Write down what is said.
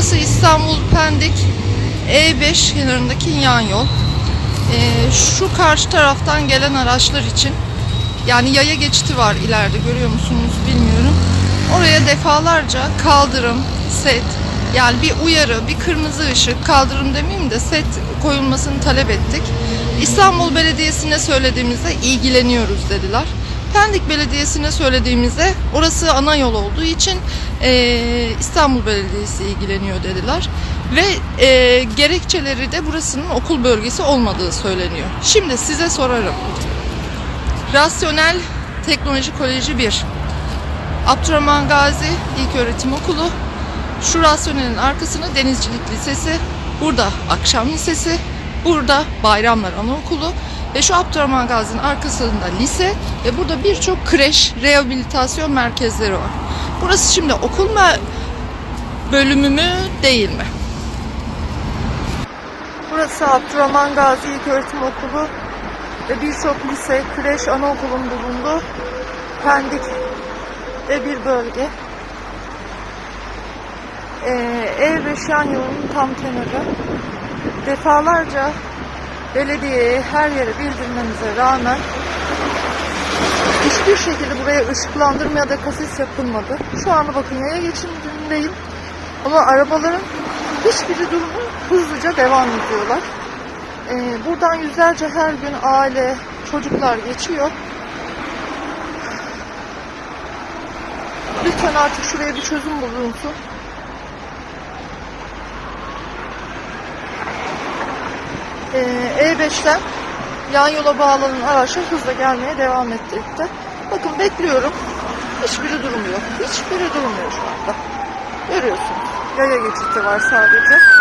Burası İstanbul Pendik E5 kenarındaki yan yol. Ee, şu karşı taraftan gelen araçlar için yani yaya geçiti var ileride görüyor musunuz bilmiyorum. Oraya defalarca kaldırım, set yani bir uyarı, bir kırmızı ışık, kaldırım demeyeyim de set koyulmasını talep ettik. İstanbul Belediyesi'ne söylediğimizde ilgileniyoruz dediler. Pendik Belediyesi'ne söylediğimizde orası ana yol olduğu için eee, İstanbul Belediyesi ilgileniyor dediler. Ve eee, gerekçeleri de burasının okul bölgesi olmadığı söyleniyor. Şimdi size sorarım. Rasyonel Teknoloji Koleji 1. Abdurrahman Gazi İlköğretim Okulu. Şu rasyonelin arkasında Denizcilik Lisesi. Burada Akşam Lisesi. Burada Bayramlar Anaokulu. Ve şu Abdurrahman Gazi'nin arkasında lise ve burada birçok kreş, rehabilitasyon merkezleri var. Burası şimdi okul mu bölümü mü değil mi? Burası Abdurrahman Gazi İlköğretim Okulu ve birçok lise, kreş, anaokulun bulunduğu Pendik ve bir bölge. Ee, E5 yan yolunun tam kenarı. Defalarca belediyeye her yere bildirmemize rağmen hiçbir şekilde buraya ışıklandırma ya da kasis yapılmadı. Şu anda bakın yaya geçidindeyim. Ama arabaların hiçbiri durmuyor. Hızlıca devam ediyorlar. Ee, buradan yüzlerce her gün aile, çocuklar geçiyor. Lütfen artık şuraya bir çözüm bulunsun. Ee, E5'ten yan yola bağlanan araçlar hızla gelmeye devam ettikte. Bakın bekliyorum. Hiçbiri durmuyor. Hiçbiri durmuyor şu anda. Görüyorsunuz. Yaya geçiti var sadece.